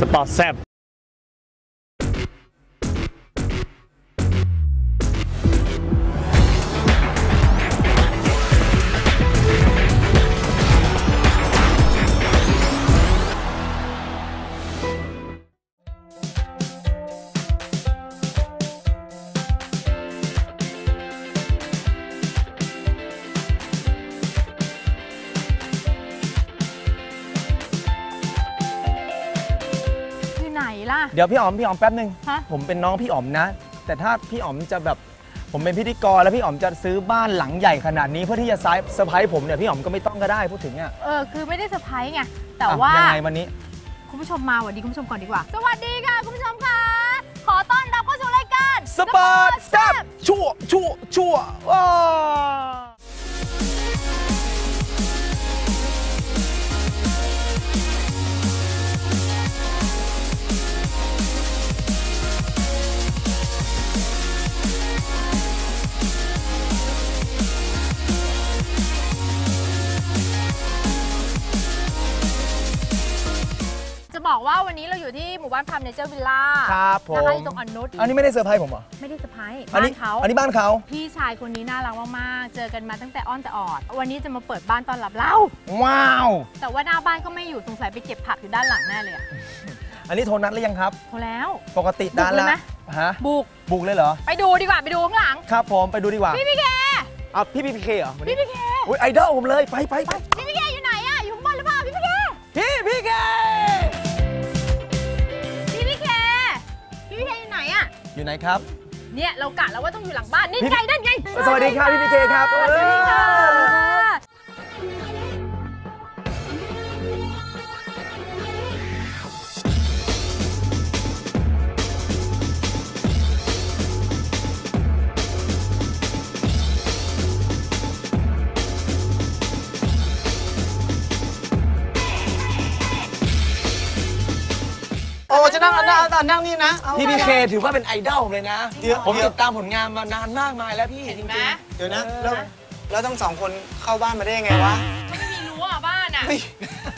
สปอ ดี๋ยวพี่อ๋อมพี่อ๋อมแป๊บนึง ฮะ ผมเป็นน้องพี่อ๋อมนะ แต่ถ้าพี่อ๋อมจะแบบผมเป็นพิธีกรแล้วพี่อ๋อมจะซื้อบ้านหลังใหญ่ขนาดนี้เพื่อที่จะเซอร์ไพรส์ผมเนี่ยพี่อ๋อมก็ไม่ต้องก็ได้พูดถึงอะเออคือไม่ได้เซอร์ไพรส์ไงแต่อะว่า ยังไงวันนี้ คุณผู้ชมมาสวัสดีคุณผู้ชมก่อนดีกว่า สวัสดีค่ะ คุณผู้ชมค่ะ ขอต้อนรับเข้าสู่รายการ สปอร์ตแซ่บชั่วชั่วชั่วว้าจะบอกว่ วันนี้เราอยู่ที่หมู่บ้านพามเนเจอร์วิลล่าครับผม นะคะอยู่ตรงอ่อนนุชอันนี้ไม่ได้เซอร์ไพรส์ผมเหรอไม่ได้เซอร์ไพรส์อันบ้านี้นเขาอันนี้บ้านเขาพี่ชายคนนี้น่ารักมากๆเจอกันมาตั้งแต่อ้อนแต่ออด วันนี้จะมาเปิดบ้านต้อนรับเราว้าว แต่ว่าหน้าบ้านก็ไม่อยู่สงสัยไปเก็บผักอยู่ด้านหลังแน่เลยอะอันนี้โทรนัดหรือยังครับโทรแล้ว ปกติด้านบุกเลยละไหม ฮะบุกบุกเลยเหรอ ไปดูดีกว่าไปดูข้างหลัง ครับผมไปดูดีกว่าพี่พี่แกเอาพี่พี่พีเคเหรอวันพี่นี้พี่แกอุ้ยไอดอลผมเลยไปไปไป อะอยู่ไหนครับ เนี่ยเรากะแล้วว่าต้องอยู่หลังบ้าน นี่พี่ไงนั่นไง สวัสดีครับพี่พีเคครับ สวัสดีค่ะ จะนั่งนั่งนั่งนั่งนี่นะเอาพี่พีเคถือว่าเป็นไอดอลเลยนะ เดี๋ยวผมติดตามผลงานมานานมากมายแล้วพี่จริงๆเดี๋ยวนะแล้วแล้วทั้งสองคนเข้าบ้านมาได้ยังไงวะไม่มีรั้วอะบ้านอะเฮ้ย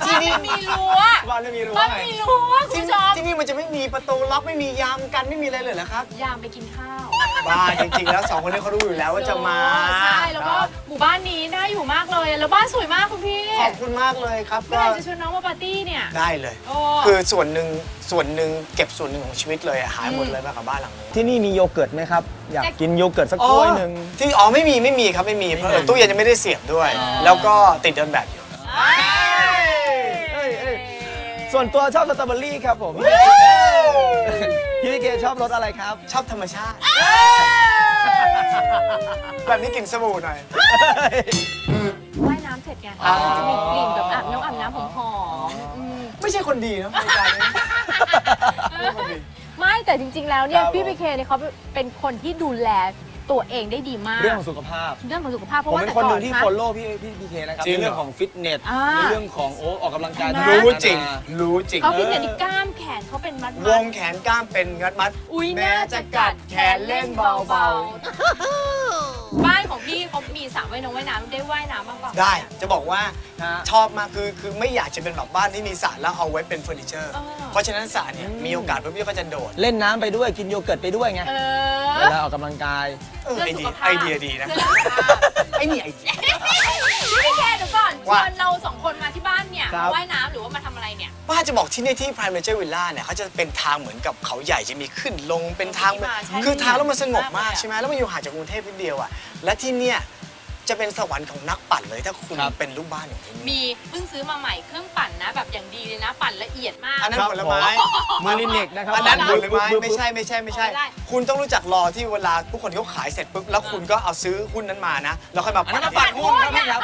ที่นี่มีรั้วบ้านไม่มีรั้วบ้านไงมีรั้วคุณที่ผู้ชมที่นี่มันจะไม่มีประตูล็อกไม่มียามกันไม่มีอะไรเลยเหรอครับ ยามไปกินข้าวบ้าจริงๆแล้วสองคนนี้เขารู้อยู่แล้วว่าจะมาใช่แล้วก็หมู่บ้านนี้น่าอยู่มากเลย แล้วบ้านสวยมากคุณพี่ ขอบคุณมากเลยครับเมื่อก็ไหร่จะชวนน้องมาปาร์ตี้เนี่ย ได้เลย โอ้ คือส่วนหนึ่งส่วนหนึ่งเก็บส่วนหนึ่งของชีวิตเลยอะหายหมดเลยมากับบ้านหลังนี้ที่นี่มีโยเกิร์ตไหมครับ อยากกินโยเกิร์ตสักถ้วยหนึ่ง ที่อ๋อไม่มีไม่มีครับไม่มีเพราะเออตู้เย็นยังไม่ได้เสียบด้วย แล้วก็ติดเดินแบบอยู่ เอ้ยเอ้ย ส่วนตัวชอบสตรอเบอรี่ครับผมพี่พีเคชอบรสอะไรครับ ชอบธรรมชาติ แบบนี้กลิ่นสบู่หน่อยว่ายน้ำเส ร็จไงอ๋อ มันจะมีกลิ่นแบบอาบน้ำอาบน้ำหอมๆอืม ไม่ใช่คนดีนะรายการนี้ไม่ใช่คนดี ไม่แต่จริง ๆ แล้วเนี่ยครับ พี่พีเคเนี่ยเขาเป็นคนที่ดูแลตัวเองได้ดีมาก เรื่องของสุขภาพ เรื่องของสุขภาพเพผราะมว่าเป็นแต่คนหก่นึ่อนงที่ นะ follow พี่พี่พีเคนะครับจริงในเหรอ เรื่องของฟิตเนสอ่าในเรื่องของโอ้ออกกำลังกายเห็นไหมต่างๆรู้จริงนานารู้จริง เขาฟิตเนสนี่กล้ามแขนเขาเป็นมัดวมัดงแขนกล้ามเป็นงัดมัด อุ้ยแม้น่าจะจะกักัดดแขแขนนเล่เล่นนเบาเบาๆบ้าน ของพี่เขามีสระว่ายน้ำว่ายน้ำได้ว่ายน้ำบ้างเปล่า ได้จะบอกว่าฮะ ชอบมากคือคือไม่อยากจะเป็นแบบบ้านที่มีสระแล้วเอาไว้เป็นเฟอร์นิเจอร์ เออ เพราะฉะนั้นสระเนี่ยมีโอกาสปุ๊บพี่ก็จะโดดเล่นน้ำไปด้วยกินโยเกิร์ตไปด้วยไงเอเวอ ลาออกกำลังกาย เออเพื่อไอสุเดีขยภาพไอเดียดีนะเพื่อสุขภาพไอนี่ไอเดีย พี่พีเคเดี๋ยวก่อนชว่าวนเราสองคนมาที่บ้านเนี่ยครับ มาว่ายน้ำหรือว่ามาทำอะไรเนี่ย ป้าจะบอกที่เนี่ยที่ Prime Nature Villa เนี่ยเขาจะเป็นทางเหมือนกับเขาใหญ่จะมีขึ้นลงเป็นทางที่มาใช่คือทางแล้วมันสงบมากมากเลยอะใช่ไหมแล้วมันอยู่ห่างจากกรุงเทพนิดเดียวอะและที่เนี่ยจะเป็นสวรรค์ของนักปั่นเลยถ้าคุณครับเป็นลูกบ้านอย่างนี้มีเพิ่งซื้อมาใหม่เครื่องปั่นนะ แบบอย่างดีเลยนะ ปั่นละเอียดมากอันนั้นผลไม้มาริเนกนะครับอันนั้นผปึ๊บลไม้ปึ๊บปึ๊บไม่ใช่ไม่ใช่ไม่ใช่ไม่ได้คุณต้องรู้จักรอที่เวลาผู้คนที่เขาขายเสร็จปุ๊บแล้วคุณก็เอาซื้อหุ้นนั้นมานะแล้วค่อยมาอันนั้นปั่มาปั่นหุ้นครับพี่ครับ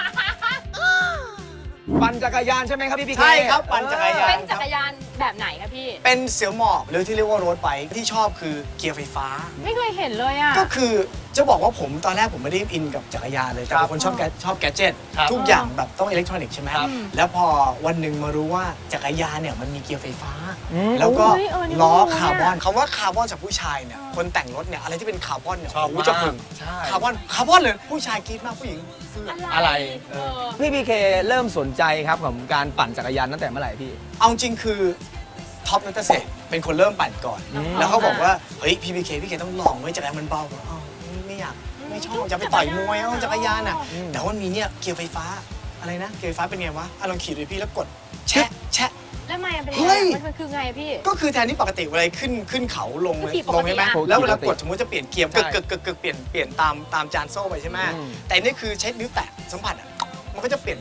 ปั่นจักรยานใช่ไหมครับพี่พีเคใช่ครับปั่นจักรยานเป็นจักรยานแบบไหนคะพี่ เป็นเสือหมอบหรือที่เรียกว่าโรดไบค์ที่ชอบคือเกียร์ไฟฟ้า ไม่เคยเห็นเลยอะ ก็คือ จะบอกว่าผมตอนแรกผมไม่ได้อินกับจักรยานเลยแต่เป็นคนชอบแกชอบแกดเจิตครับทุกอย่างแบบต้องอิเล็กทรอนิกส์ใช่ไหมครับแล้วพอวันหนึ่งมารู้ว่าจักรยานเนี่ยมันมีเกียร์ไฟฟ้าอืมแล้วก็โอ้ยเออนี่ล้อไม่รู้คาร์บอนเนี่ยคำว่าคาร์บอนจากผู้ชายเนี่ยคนแต่งรถเนี่ยอะไรที่เป็นคาร์บอนเนี่ยชอบโโหมากจะพึงใช่คาร์บอนคาร์บอนเลยผู้ชายกรี๊ดมากผู้หญิงซื้ออะไรเออพี่พีเคเริ่มสนใจครับของการปั่นจักรยานตั้งแต่เมื่อไหร่พี่ เอาจริงคือท็อปนัทเศรษฐ์เป็นคนเริ่มปั่นก่อนอืมแล้วเขาบอกว่าเฮ้ยพี่พีเคพี่เคต้องลองไว้ยจักรยานมันเบาผมอ้าว ไม่อยากไม่ชอบจะไปต่อยมวยเอาจักรยานอะอืมแต่ว่ามันมีเนี่ยเกียร์ไฟฟ้าอะไรนะเกียร์ไฟฟ้าเป็นไงวะอะลองขี่ดูพี่แล้วกดแชะแชะแล้วมันเป็นเฮ้ยังไงยมันมันคือไงอะพี่ ก็คือแทนที่ปกติเวลาขึ้นขึ้นเขาลงก็ขี่ปกติลงใช่ไหมอะแล้วเวลากดสมมติจะเปลี่ยนเกียร์ใช่กึกกึกกึกกึกเปลี่ยนเปลี่ยนตามตามจานโซ่ไปใช่ไหมอืมแต่นี่คือใช้นิ้วแตะสัมผัสอะมันก็จะเปลี่ยน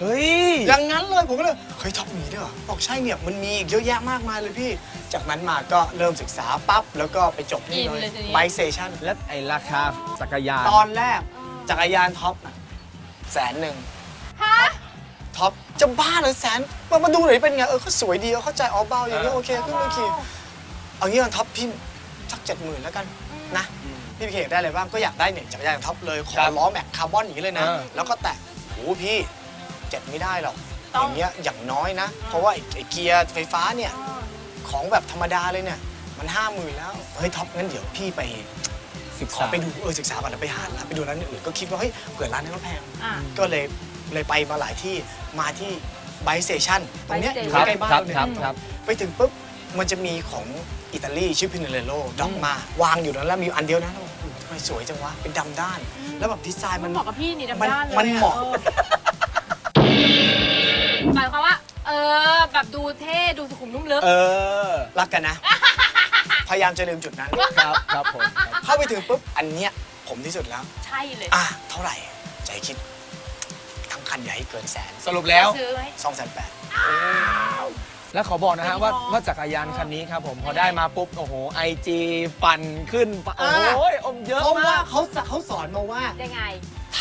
เฮ้ย อย่างนั้นเลยผมก็เลยเฮ้ยท็อปมีด้วยเหรอบอกใช่เนี่ยมันมีอีกเยอะแยะมากมายเลยพี่ จากนั้นมาก็เริ่มศึกษาปั๊บ แล้วก็ไปจบนี่อินเลเลยยทีนี้ ไบเซชันและไอราคาจักรยานตอนแรกจักรยานท็อปน่ะแสนหนึ่งฮะท็อปจะบ้าเลยแสนมามาดูหน่อยเป็นไง เออเขาสวยดีเข้าใจอ๋อเบาอย่างนี้โอเคขึ้นไปขี่เอางี้กันท็อปพี่สักเจ็ดหมื่นแล้วกันนะพี่พีเคอยากได้อะไรบ้างก็อยากได้เนี่ยจักรยานท็อปเลย ขอครับล้อแม็กคาร์บอนอย่างนี้เลยนะ เออ แล้วก็แตะโอ้พี่ เจ็ดไม่ได้หรอก ต้อองย่างเงี้ยอย่างน้อยนะ เพราะว่าไอ้ไอ้เกียร์ไฟฟ้าเนี่ยของแบบธรรมดาเลยเนี่ย มันห้าหมื่นแล้ว เฮ้ยท็อปงั้นเดี๋ยวพี่ไปศึกขอษาไปดูเออศึกษาก่อนแล้วไปหาร้านไปดูร้านอื่นก็คิดว่าเฮ้ยเผื่อร้านนี้มันแพง อะก็เลยเลยไปมาหลายที่มาที่ไบเซชันตรงเนี้ย Bike อยู่ครับใกล้ๆบ้านครับเราเนี่ย ครับครับ ไปถึงปุ๊บ มันจะมีของอิตาลีชื่อพินเนเรโลดอกมาวางอยู่นั้นแล้วมีอยู่อันเดียวนะแล้วบอกโอ้โหทำไมสวยจังวะ เป็นดำด้าน แล้วแบบดีไซน์มัมันน เหมาะกับพี่นี่มันดำด้านเลยมันเหมาะ ออ แบบดูเท่ดูสุขุมนุ่มลึก เออ รักกันนะ พยายามจะลืมจุดนั้น ครับ ครับผมครับเข้าไปถึงปุ๊บ อันเนี้ยผมที่สุดแล้ว ใช่เลยอะ เท่าไหร่ ใจคิด ทั้งคันใหญ่เกินแสนสรุปแล้ว ซื้อไหม สองแสนแปด แล้วขอบอกนะฮะไม่ว่าพอว่าจักรยานคันนี้ครับผมพอได้มาปุ๊บ โอ้โหไอจีปั่นขึ้นปะโอ้อ่าโหอมเยอะเพราะว่ามาก เขาเขาสอนมาว่าได้ไง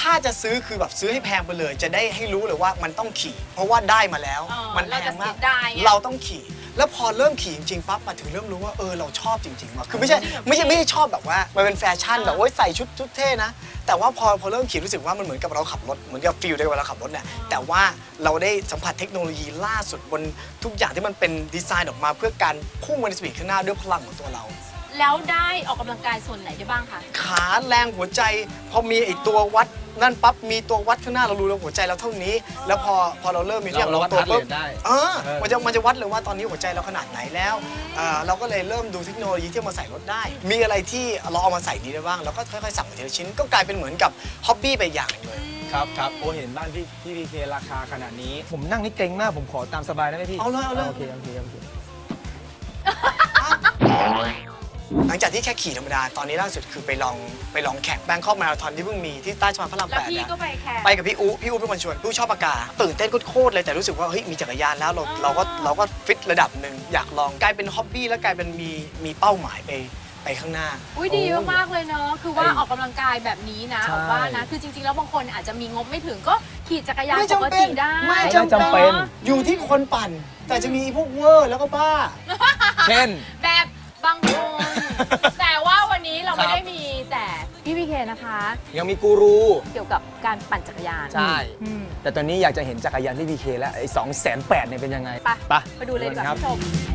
ถ้าจะซื้อคือแบบซื้อให้แพงไปเลย จะได้ให้รู้เลยว่ามันต้องขี่ เพราะว่าได้มาแล้ว เออมันเราแพจะงเสีมายกดายไง เราต้องขี่ แล้วพอเริ่มขี่จริงๆปั๊บมาถึงเริ่มรู้ว่าเออเราชอบจริงๆว่ะคือไม่ใช่จริงเหรอไม่ใช่พี่ไม่ใช่ชอบแบบว่า มันเป็นแฟชั่นเออแบบว่าใส่ชุดชุดเท่นะ แต่ว่าพอพอเริ่มขี่รู้สึกว่ามันเหมือนกับเราขับรถเหมือนกับฟิลได้เวลาขับรถเนี่ยแต่ว่าเราได้สัมผัสเทคโนโลยีล่าสุดบนทุกอย่างที่มันเป็นดีไซน์ออกมา เพื่อการพุ่งไปในสปีดข้างหน้าด้วยพลังของตัวเรา แล้วได้ออกกำลังกายส่วนไหนได้บ้างคะ ขาแรงหัวใจ พอมีไอตัววัดนั่นปั๊บมีตัววัดข้างหน้าเรารู้แล้วหัวใจเราเท่านี้ แล้วพอพอเราเริ่มมีที่เราวัดตัว heart rate ได้เออเออมันจะมันจะวัดเลยว่าตอนนี้หัวใจเราขนาดไหนแล้วเออเราก็เลยเริ่มดูเทคโนโลยีที่เอามาใส่รถได้ มีอะไรที่เราเอามาใส่นี้ได้บ้างเราก็ค่อยๆสั่งมาทีละชิ้นก็กลายเป็นเหมือนกับฮ็อบบี้ไปอย่างหนึ่งเลยครับครับโอ้เห็นบ้านพี่พี่พีเคราคาขนาดนี้ ผมนั่งนี่เกรงมากผมขอตามสบายได้ไหมพี่เอาเลยเอาเลย โอเคโอเคโอเค หลังจากที่แค่ขี่ธรรมดา ตอนนี้ล่าสุดคือไปลองไปลองแข่งแบงคอกมาราธอนที่เพิ่งมีที่ใต้สะพานพระรามแล้วแปดพี่เนี่ยก็ไปแข่งไปกับพี่อูพี่อูเป็นคนชวนพี่อูชอบปากกาตื่นเต้นโคตรๆเลยแต่รู้สึกว่าเฮ้ยมีจักรยานแล้วเราอ๋อเราก็เราก็ฟิตระดับหนึ่งอยากลองกลายเป็นฮ็อบบี้แล้วกลายเป็นมีมีเป้าหมายไปไปข้างหน้า อุ้ยดีมากๆเลยเนาะคือว่าไอ้ออกกำลังกายแบบนี้นะใช่ ออกว่านะคือจริงๆ แล้วบางคนอาจจะมีงบไม่ถึงก็ขี่จักรยานไม่ปจำกเป็นติได้ไม่ไม่จำเป็นอยู่ที่คนปั่น แต่จะมีพวกเวอร์แล้วก็บ้า เช่น แบบบางคน แต่ว่าวันนี้เราไม่ครับได้มีแต่พี่พีเคนะคะ ยังมีกูรู เกี่ยวกับการปั่นจักรยานใช่ อืมแต่ตอนนี้อยากจะเห็นจักรยานที่พีเคแล้วไอ้สองแสนแปดเนี่ยเป็นยังไง ไปไปไปดูเลยดีกว่าครับคุณผู้ชม